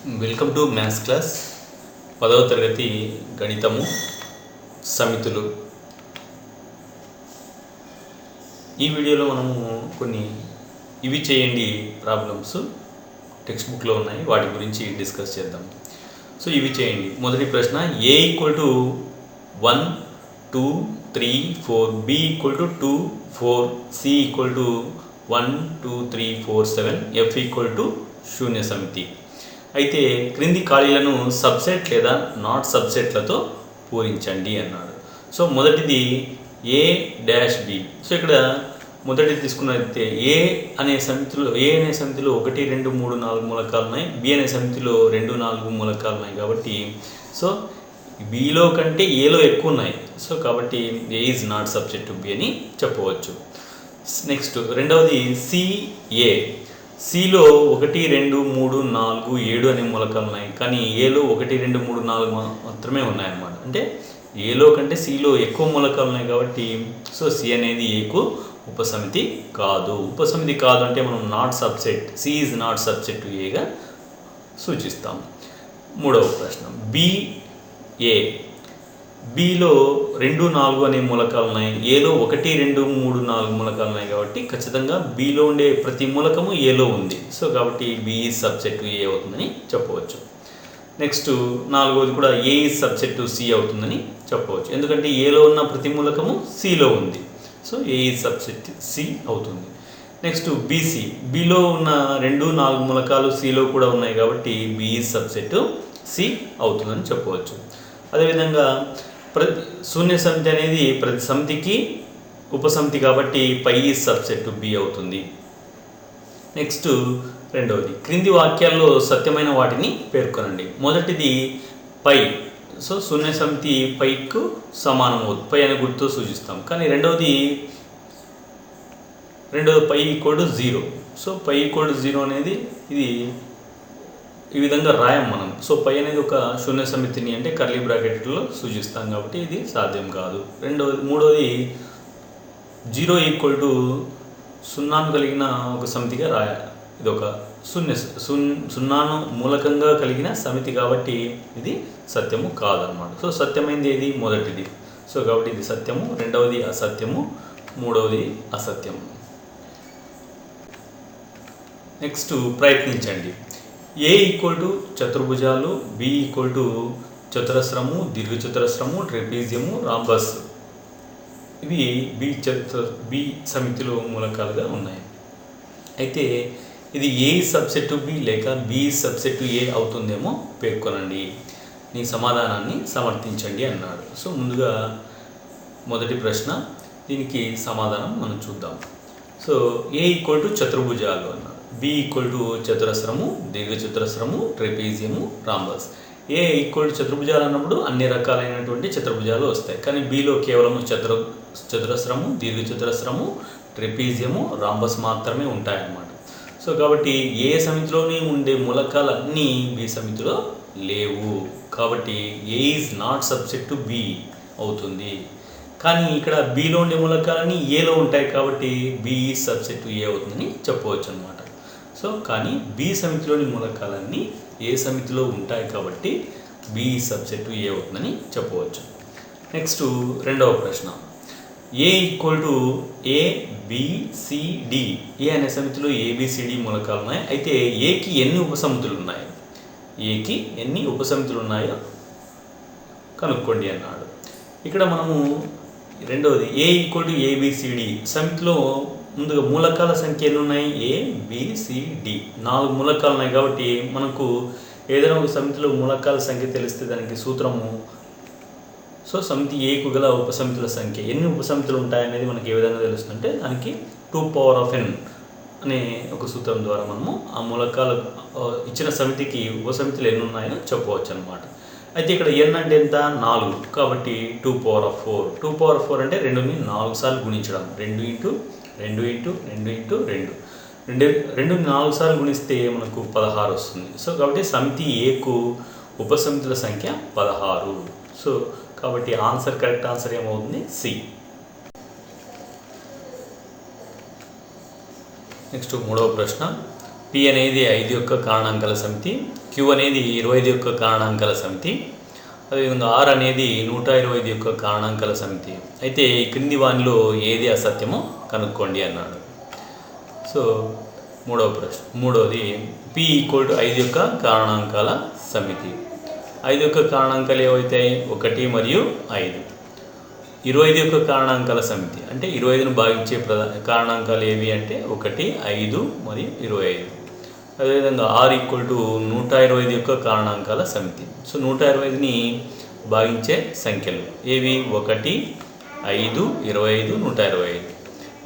Welcome to maths class పదవ తరగతి గణితము సమితులు. ఈ వీడియోలో మనము కొన్ని ఇవి చేయండి ప్రాబ్లమ్స్ టెక్స్ట్ బుక్లో ఉన్నాయి. వాటి గురించి డిస్కస్ చేద్దాం. సో ఇవి చేయండి. మొదటి ప్రశ్న A equal to one two three four B equal to two four C equal to one two three four seven F equal to శూన్య సమితి. అయితే క్రింది ఖాళీలను సబ్సెట్ లేదా నాట్ సబ్సెట్లతో పూరించండి అన్నాడు. సో మొదటిది ఏ డాష్ బి సో ఇక్కడ మొదటి తీసుకున్నట్లయితే ఏ అనే సమితిలో ఏ అనే సమితిలో ఒకటి రెండు మూడు నాలుగు మూలకాలు ఉన్నాయి. బి అనే సమితిలో రెండు నాలుగు మూలకాలు ఉన్నాయి కాబట్టి సో బిలో కంటే ఏలో ఎక్కువ ఉన్నాయి. సో కాబట్టి A is not subject to B అని చెప్పవచ్చు. నెక్స్ట్ రెండవది సిఏ సిలో ఒకటి రెండు మూడు నాలుగు ఏడు అనే మూలకాలు ఉన్నాయి. కానీ ఏలో ఒకటి రెండు మూడు నాలుగు మాత్రమే ఉన్నాయన్నమాట. అంటే ఏలో కంటే సిలో ఎక్కువ మూలకాలు ఉన్నాయి కాబట్టి సో సి అనేది ఏకు ఉపసమితి కాదు. ఉపసమితి కాదు అంటే మనం not subset C is not subset ఏగా సూచిస్తాం. మూడవ ప్రశ్న. బిఏ బిలో రెండు నాలుగు అనే మూలకాలు ఉన్నాయి ఏలో ఒకటి రెండు మూడు నాలుగు మూలకాలు ఉన్నాయి కాబట్టి ఖచ్చితంగా బిలో ఉండే ప్రతి మూలకము ఏలో ఉంది. సో కాబట్టి బి సబ్జెక్టు ఏ అవుతుందని చెప్పవచ్చు. నెక్స్ట్ నాలుగవది కూడా ఏ సబ్జెక్టు సి అవుతుందని చెప్పవచ్చు. ఎందుకంటే ఏలో ఉన్న ప్రతి మూలకము సిలో ఉంది. సో ఏ సబ్జెక్ట్ సి అవుతుంది. నెక్స్ట్ బీసీ బిలో ఉన్న రెండు నాలుగు మూలకాలు సిలో కూడా ఉన్నాయి కాబట్టి బి సబ్జెక్టు సి అవుతుందని చెప్పవచ్చు. అదేవిధంగా ప్రతి శూన్య సమితి అనేది ప్రతి సమితికి ఉపసమితి కాబట్టి పై సబ్సెట్ బి అవుతుంది. నెక్స్ట్ రెండవది క్రింది వాక్యాల్లో సత్యమైన వాటిని పేర్కొనండి. మొదటిది పై సో శూన్య సమితి పైకు సమానం అవుతుంది. పై అనే గుర్తు సూచిస్తాం. కానీ రెండవది రెండవది phi equal zero. So phi equal zero అనేది ఇది ఈ విధంగా రాయం మనం. సో పై అనేది ఒక శూన్య సమితిని అంటే కర్లీ బ్రాకెట్లో సూచిస్తాం కాబట్టి ఇది సాధ్యం కాదు. రెండవది మూడవది జీరో ఈక్వల్ టు సున్నాను కలిగిన ఒక సమితిగా రాయ ఇది ఒక శూన్య సున్ సున్నాను మూలకంగా కలిగిన సమితి కాబట్టి ఇది సత్యము కాదనమాట సో సత్యమైనది ఏది? మొదటిది. సో కాబట్టి ఇది సత్యము రెండవది అసత్యము మూడవది అసత్యం నెక్స్ట్ ప్రయత్నించండి. ఏ ఈక్వల్ టు చతుర్భుజాలు బి ఈక్వల్ టు చతురస్రము దీర్ఘచతురస్రము ట్రెపీజియము రాంబస్. ఇవి బి చతుర బి సమితిలో మూలకాలుగా ఉన్నాయి. అయితే ఇది ఏ సబ్సెట్ బి లేక బి సబ్సెట్ ఏ అవుతుందేమో పేర్కొనండి. నీ సమాధానాన్ని సమర్థించండి అన్నాడు. సో ముందుగా మొదటి ప్రశ్న దీనికి సమాధానం మనం చూద్దాం. సో ఏ ఈక్వల్ టు చతుర్భుజాలు అన్నాడు బి ఈక్వల్ టు చతురస్రము దీర్ఘచతురస్రము trapezium rhombus. A equal to చతుర్భుజాలు అన్నప్పుడు అన్ని రకాలైనటువంటి చతుర్భుజాలు వస్తాయి. కానీ బిలో కేవలం చతుర చతురస్రము దీర్ఘచతురస్రము ట్రెపీజియము రాంబస్ మాత్రమే ఉంటాయన్నమాట. సో కాబట్టి ఏ సమితిలోని ఉండే మూలకాలన్నీ బి సమితిలో లేవు. కాబట్టి A is not subject to B అవుతుంది. కానీ ఇక్కడ బిలో ఉండే మూలకాలన్నీ ఏలో ఉంటాయి కాబట్టి బి సబ్జెక్ట్ ఏ అవుతుందని చెప్పవచ్చు అనమాట సో కానీ బి సమితిలోని మూలకాలన్నీ ఏ సమితిలో ఉంటాయి కాబట్టి బి సబ్జెక్టు ఏ అవుతుందని చెప్పవచ్చు. నెక్స్ట్ రెండవ ప్రశ్న. A equal to A BCD A అనే సమితిలో ఏబిసిడి మూలకాలు ఉన్నాయి? అయితే ఏకి ఎన్ని ఉపసమితులు ఉన్నాయి ఏకి ఎన్ని ఉపసమితులు ఉన్నాయో కనుక్కోండి అన్నాడు. ఇక్కడ మనము రెండవది ఏ ఈక్వల్ టు ఏబిసిడి సమితిలో ముందుగా మూలకాల సంఖ్య ఎన్ని ఉన్నాయి ఏ బిసిడి నాలుగు మూలకాలు ఉన్నాయి కాబట్టి మనకు ఏదైనా ఒక సమితిలో మూలకాల సంఖ్య తెలిస్తే దానికి సూత్రము. సో సమితి ఏకు గల ఉపసమితుల సంఖ్య. ఎన్ని ఉపసమితులు ఉంటాయనేది మనకి ఏ విధంగా తెలుస్తుందంటే దానికి టూ పవర్ ఆఫ్ ఎన్ అనే ఒక సూత్రం ద్వారా మనము ఆ మూలకాల ఇచ్చిన సమితికి ఉపసమితులు ఎన్ని ఉన్నాయో చెప్పవచ్చు అనమాట అయితే ఇక్కడ ఎన్ అంటే ఎంత? నాలుగు. కాబట్టి two power of four two power four అంటే రెండుని నాలుగు సార్లు గుణించడం. రెండు ఇంటూ రెండు ఇంటూ రెండు ఇంటూ రెండు. రెండు రెండు నాలుగు సార్లు గుణిస్తే మనకు పదహారు వస్తుంది. సో కాబట్టి సమితి ఏకు ఉపసమితుల సంఖ్య పదహారు. సో కాబట్టి ఆన్సర్ కరెక్ట్ ఆన్సర్ ఏమవుతుంది? సి. నెక్స్ట్ మూడవ ప్రశ్న. పి అనేది ఐదు యొక్క కారణాంకాల సమితి. క్యూ అనేది ఇరవై ఐదు యొక్క కారణాంకాల సమితి. అదేవిధంగా ఆర్ అనేది నూట ఇరవై ఐదు యొక్క కారణాంకాల సమితి. అయితే ఈ క్రింది వానిలో ఏది అసత్యమో కనుక్కోండి అన్నాడు. సో మూడవ ప్రశ్న మూడవది పి ఈక్వల్ టు ఐదు యొక్క కారణాంకాల సమితి. ఐదు యొక్క కారణాంకాలు ఏవైతాయి? ఒకటి మరియు ఐదు. ఇరవై ఐదు యొక్క కారణాంకాల సమితి. అంటే ఇరవై ఐదును భావించే ప్రధా కారణాంకాలు ఏవి అంటే ఒకటి ఐదు మరియు ఇరవై ఐదు. అదేవిధంగా ఆర్ ఈక్వల్ టు నూట ఇరవై ఐదు యొక్క కారణాంకాల సమితి. సో నూట ఇరవై ఐదుని భావించే సంఖ్యలు ఏవి? ఒకటి ఐదు ఇరవై ఐదు నూట ఇరవై ఐదు.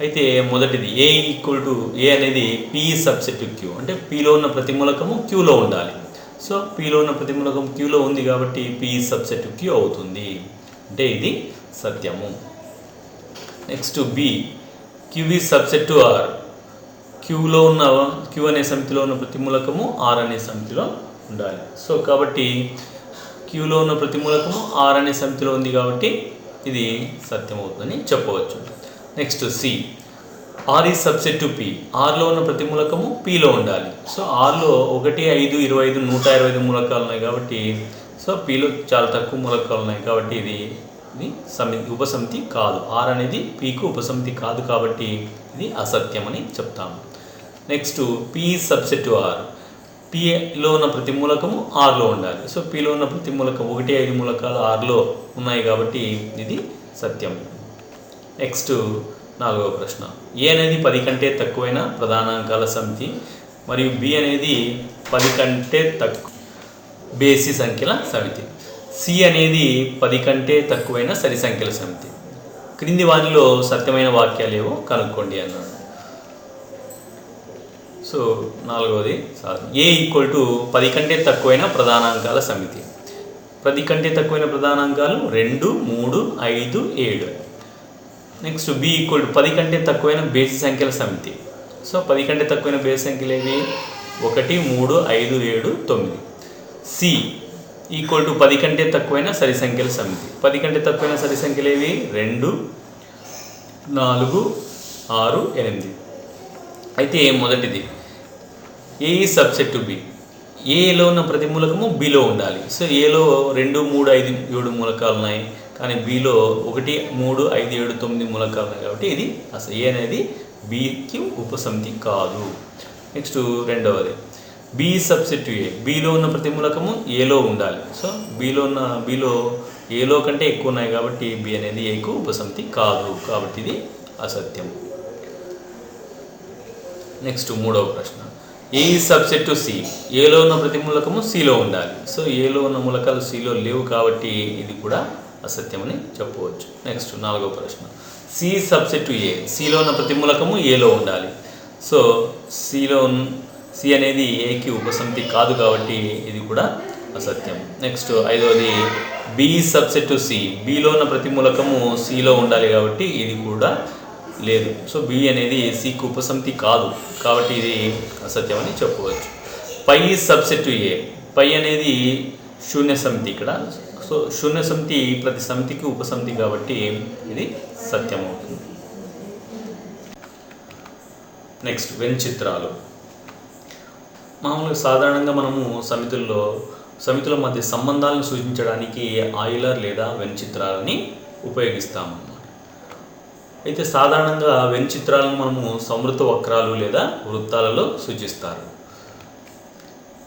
అయితే మొదటిది ఏ ఈక్వల్ టు ఏ అనేది పి సబ్సెట్ క్యూ అంటే పిలో ఉన్న ప్రతి మూలకము క్యూలో ఉండాలి. సో పిలో ఉన్న ప్రతి మూలకం క్యూలో ఉంది కాబట్టి పి సబ్సెట్ క్యూ అవుతుంది. అంటే ఇది సత్యము. నెక్స్ట్ బి క్యూవి సబ్సెట్ టు ఆర్ క్యూలో ఉన్న క్యూ అనే సమితిలో ఉన్న ప్రతి మూలకము ఆర్ అనే సమితిలో ఉండాలి. సో కాబట్టి క్యూలో ఉన్న ప్రతి మూలకము ఆర్ అనే సమితిలో ఉంది కాబట్టి ఇది సత్యం అవుతుందని చెప్పవచ్చు. Next C R is subset to P ఆర్లో ఉన్న ప్రతి మూలకము పిలో ఉండాలి. సో ఆర్లో ఒకటి ఐదు ఇరవై ఐదు నూట ఇరవై ఐదు మూలకాలు ఉన్నాయి కాబట్టి సో పిలో చాలా తక్కువ మూలకాలు ఉన్నాయి కాబట్టి ఇది ఇది సమి ఉపసమితి కాదు. ఆర్ అనేది పీకు ఉపసమితి కాదు కాబట్టి ఇది అసత్యం అని చెప్తాము. నెక్స్ట్ పి సబ్సెట్ ఆర్ పిలో ఉన్న ప్రతి మూలకము ఆర్లో ఉండాలి. సో పిలో ఉన్న ప్రతి మూలకం ఒకటి ఐదు మూలకాలు ఆర్లో ఉన్నాయి కాబట్టి ఇది సత్యం. నెక్స్ట్ నాలుగవ ప్రశ్న. ఏ అనేది పది కంటే తక్కువైన ప్రధానాంకాల సమితి మరియు బి అనేది పది కంటే తక్కువ బేసి సంఖ్యల సమితి. సి అనేది పది కంటే తక్కువైన సరి సంఖ్యల సమితి. క్రింది వాటిలో సత్యమైన వాక్యాలు ఏవో కనుక్కోండి అన్నాడు సో నాలుగవది సార్. ఏ ఈక్వల్ టు పది కంటే తక్కువైన ప్రధానాంకాల సమితి? పది కంటే తక్కువైన ప్రధానాంకాలు రెండు మూడు ఐదు ఏడు. నెక్స్ట్ బి ఈక్వల్ టు పది కంటే తక్కువైన బేసి సంఖ్యల సమితి. సో పది కంటే తక్కువైన బేసి సంఖ్యలు ఏవి? ఒకటి మూడు ఐదు ఏడు తొమ్మిది. సి ఈక్వల్ టు పది కంటే తక్కువైన సరి సంఖ్యల సమితి. పది కంటే తక్కువైన సరి సంఖ్యలు ఏవి? రెండు నాలుగు ఆరు ఎనిమిది. అయితే మొదటిది? ఏ సబ్సెట్ టు బి ఏలో ఉన్న ప్రతి మూలకము బిలో ఉండాలి. సో ఏలో రెండు మూడు ఐదు ఏడు మూలకాలు ఉన్నాయి కానీ బిలో ఒకటి మూడు ఐదు ఏడు తొమ్మిది మూలకాలు ఉన్నాయి కాబట్టి ఇది అసలు ఏ అనేది బికి ఉపసమితి కాదు. నెక్స్ట్ రెండవది. బి సబ్సెట్ ఏ బిలో ఉన్న ప్రతి మూలకము ఏలో ఉండాలి. సో బిలో ఉన్న బిలో ఏలో కంటే ఎక్కువ ఉన్నాయి కాబట్టి బి అనేది ఏకు ఉపసమితి కాదు కాబట్టి ఇది అసత్యం. నెక్స్ట్ మూడవ ప్రశ్న. ఏ సబ్సెట్ టు సి ఏలో ఉన్న ప్రతి మూలకము సిలో ఉండాలి. సో ఏలో ఉన్న మూలకాలు సిలో లేవు కాబట్టి ఇది కూడా అసత్యమని చెప్పవచ్చు. నెక్స్ట్ నాలుగో ప్రశ్న. సి సబ్సెట్ ఏ సిలో ఉన్న ప్రతి మూలకము ఏలో ఉండాలి. సో సిలో సి అనేది ఏకి ఉపసమితి కాదు కాబట్టి ఇది కూడా అసత్యం. నెక్స్ట్ ఐదవది బి సబ్సెట్ సి బిలో ఉన్న ప్రతి మూలకము సిలో ఉండాలి కాబట్టి ఇది కూడా లేదు. సో బి అనేది సికి ఉపసమితి కాదు కాబట్టి ఇది అసత్యం అని చెప్పవచ్చు పై సబ్సెట్ ఏ పై అనేది శూన్య సమితి ఇక్కడ. సో శూన్య సమితి ప్రతి సమితికి ఉపసమితి కాబట్టి ఇది సత్యం అవుతుంది నెక్స్ట్ వెన్ చిత్రాలు. మామూలుగా సాధారణంగా మనము సమితుల్లో సమితుల మధ్య సంబంధాలను సూచించడానికి ఆయులర్ లేదా వెన్ చిత్రాలని ఉపయోగిస్తాము. అయితే సాధారణంగా వెన్ చిత్రాలను మనము సమృద్ధ వక్రాలు లేదా వృత్తాలలో సూచిస్తారు.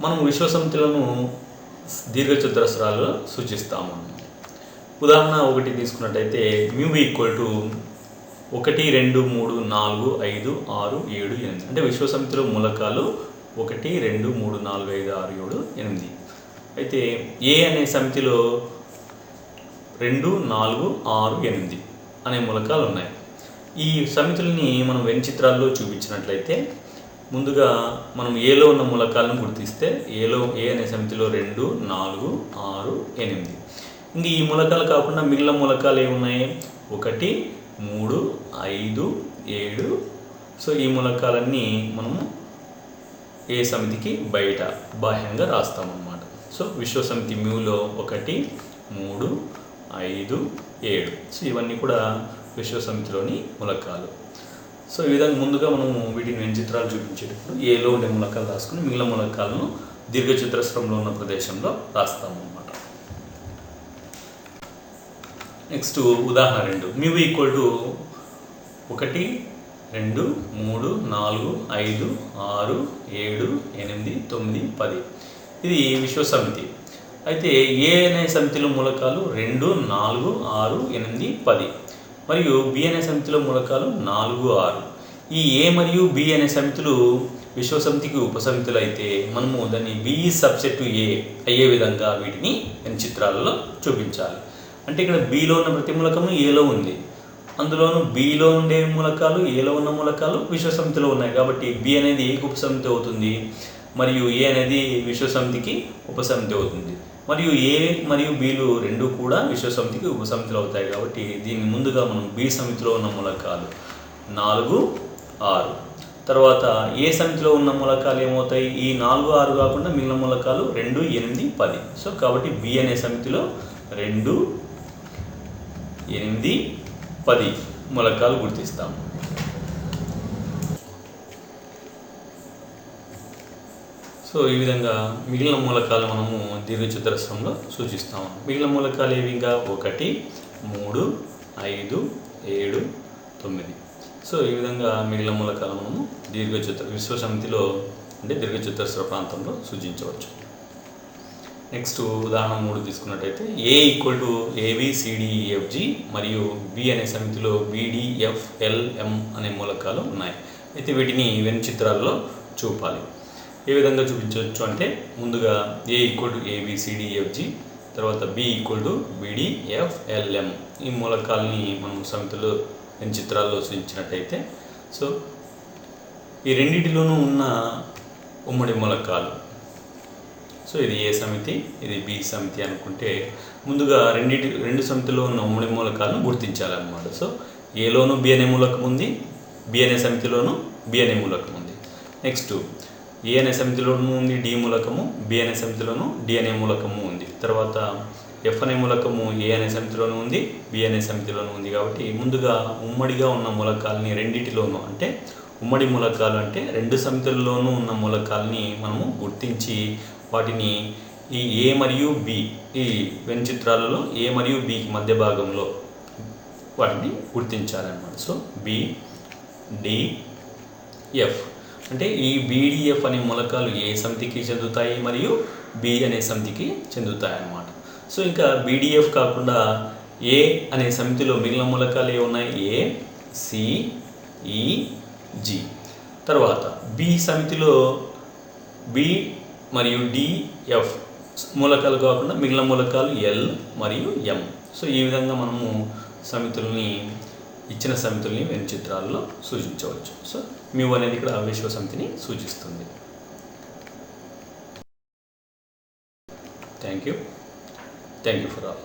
మనం విశ్వసమితులను దీర్ఘచతురస్రాలు సూచిస్తాము. ఉదాహరణ ఒకటి తీసుకున్నట్టయితే మ్యూ ఈక్వల్ టు ఒకటి రెండు మూడు నాలుగు ఐదు ఆరు ఏడు ఎనిమిది. అంటే విశ్వసమితిలో మూలకాలు ఒకటి రెండు మూడు నాలుగు ఐదు ఆరు ఏడు ఎనిమిది. అయితే ఏ అనే సమితిలో రెండు నాలుగు ఆరు ఎనిమిది అనే మూలకాలు ఉన్నాయి. ఈ సమితుల్ని మనం వెన్ చిత్రాల్లో చూపించినట్లయితే ముందుగా మనం ఏలో ఉన్న మూలకాలను గుర్తిస్తే ఏలో ఏ అనే సమితిలో రెండు నాలుగు ఆరు ఎనిమిది. ఇంక ఈ మూలకాలు కాకుండా మిగిలిన మూలకాలు ఏమున్నాయి? ఒకటి మూడు ఐదు ఏడు. సో ఈ మూలకాలన్నీ మనము ఏ సమితికి బయట బాహ్యంగా రాస్తామన్నమాట సో విశ్వసమితి మ్యూలో ఒకటి మూడు ఐదు ఏడు. సో ఇవన్నీ కూడా విశ్వసమితిలోని మూలకాలు. సో ఈ విధంగా ముందుగా మనము వీటిని వెంచిత్రాలు చూపించేటప్పుడు ఏలో ఉండే మూలకాలు రాసుకుని మిగిలిన మూలకాలను దీర్ఘచతురస్రంలో ఉన్న ప్రదేశంలో రాస్తాము అనమాట నెక్స్ట్ ఉదాహరణ రెండు. మ్యూ ఈక్వల్ టు ఒకటి రెండు మూడు నాలుగు ఐదు ఆరు ఏడు ఎనిమిది తొమ్మిది పది. ఇది విశ్వసమితి అయితే ఏ అనే సమితిలో మూలకాలు రెండు నాలుగు ఆరు ఎనిమిది పది. మరియు బి అనే సమితిలో మూలకాలు నాలుగు ఆరు. ఈ ఏ మరియు బి అనే సమితులు విశ్వసమితికి ఉపసమితులు అయితే మనము దాన్ని బిఈ సబ్సెట్ ఏ అయ్యే విధంగా వీటిని చిత్రాలలో చూపించాలి. అంటే ఇక్కడ బిలో ఉన్న ప్రతి మూలకము ఏలో ఉంది. అందులోను బిలో ఉండే మూలకాలు ఏలో ఉన్న మూలకాలు విశ్వసమితిలో ఉన్నాయి కాబట్టి బి అనేది ఏకి ఉపసమితి అవుతుంది? మరియు ఏ అనేది విశ్వసమితికి ఉపసమితి అవుతుంది. మరియు ఏ మరియు బిలు రెండు కూడా విశ్వసమితికి ఉపసమితులు అవుతాయి కాబట్టి దీన్ని ముందుగా మనం బి సమితిలో ఉన్న మూలకాలు. నాలుగు ఆరు. తర్వాత ఏ సమితిలో ఉన్న మూలకాలు ఏమవుతాయి? ఈ నాలుగు ఆరు కాకుండా మిగిలిన మూలకాలు రెండు ఎనిమిది పది. సో కాబట్టి బి అనే సమితిలో రెండు ఎనిమిది పది మూలకాలు గుర్తిస్తాము. సో ఈ విధంగా మిగిలిన మూలకాలు మనము దీర్ఘచతురస్రంలో సూచిస్తాము మిగిలిన మూలకాలు ఏవి ఇంకా? ఒకటి మూడు ఐదు ఏడు తొమ్మిది. సో ఈ విధంగా మిగిలిన మూలకాలు మనము దీర్ఘచతుర విశ్వసమితిలో అంటే దీర్ఘచతురస్ర ప్రాంతంలో సూచించవచ్చు. నెక్స్ట్ ఉదాహరణ మూడు తీసుకున్నట్టయితే A equal to A B C D F G మరియు బి అనే సమితిలో B D F L M అనే మూలకాలు ఉన్నాయి. అయితే వీటిని వెన్ చిత్రాల్లో చూపాలి. ఏ విధంగా చూపించవచ్చు అంటే ముందుగా A equal to A B C D F G తర్వాత B equal to B D F L M ఈ మూలకాలని మనం సమితిలో నేను చిత్రాల్లో సూచించినట్టయితే. సో ఈ రెండింటిలోనూ ఉన్న ఉమ్మడి మూలకాలు. సో ఇది ఏ సమితి ఇది బి సమితి అనుకుంటే ముందుగా రెండింటి రెండు సమితిలో ఉన్న ఉమ్మడి మూలకాలను గుర్తించాలన్నమాట. సో ఏలోను బి అనే మూలకం ఉంది బి అనే సమితిలోను బి అనే మూలకం ఉంది నెక్స్ట్ ఏ అనే సమితిలోనూ ఉంది డి మూలకము బి అనే సమితిలోను డి అనే మూలకము ఉంది. తర్వాత ఎఫ్ అనే మూలకము ఏ అనే సమితిలోనూ ఉంది బి అనే సమితిలోనూ ఉంది. కాబట్టి ముందుగా ఉమ్మడిగా ఉన్న మూలకాలని రెండిటిలోనూ అంటే ఉమ్మడి మూలకాలు అంటే రెండు సమితుల్లోనూ ఉన్న మూలకాలని మనము గుర్తించి వాటిని ఈ ఏ మరియు బి ఈ వెన్ చిత్రాలలో ఏ మరియు బి మధ్య భాగంలో వాటిని గుర్తించాలన్నమాట. సో బి డి ఎఫ్ అంటే ఈ బీడిఎఫ్ అనే మూలకాలు ఏ సమితికి చెందుతాయి మరియు బి అనే సమితికి చెందుతాయి అన్నమాట సో ఇంకా బీడిఎఫ్ కాకుండా ఏ అనే సమితిలో మిగిలిన మూలకాలు ఏ ఉన్నాయి? ఏ సి e, తర్వాత బి సమితిలో బి మరియు డిఎఫ్ మూలకాలు కాకుండా మిగిలిన మూలకాలు ఎల్ మరియు ఎం సో ఈ విధంగా మనము సమితుల్ని ఇచ్చిన సమితుల్ని వెన్ చిత్రాల్లో సూచించవచ్చు. సో మ్యూ అనేది ఇక్కడ విశ్వ సమితిని సూచిస్తుంది. Thank you thank you for all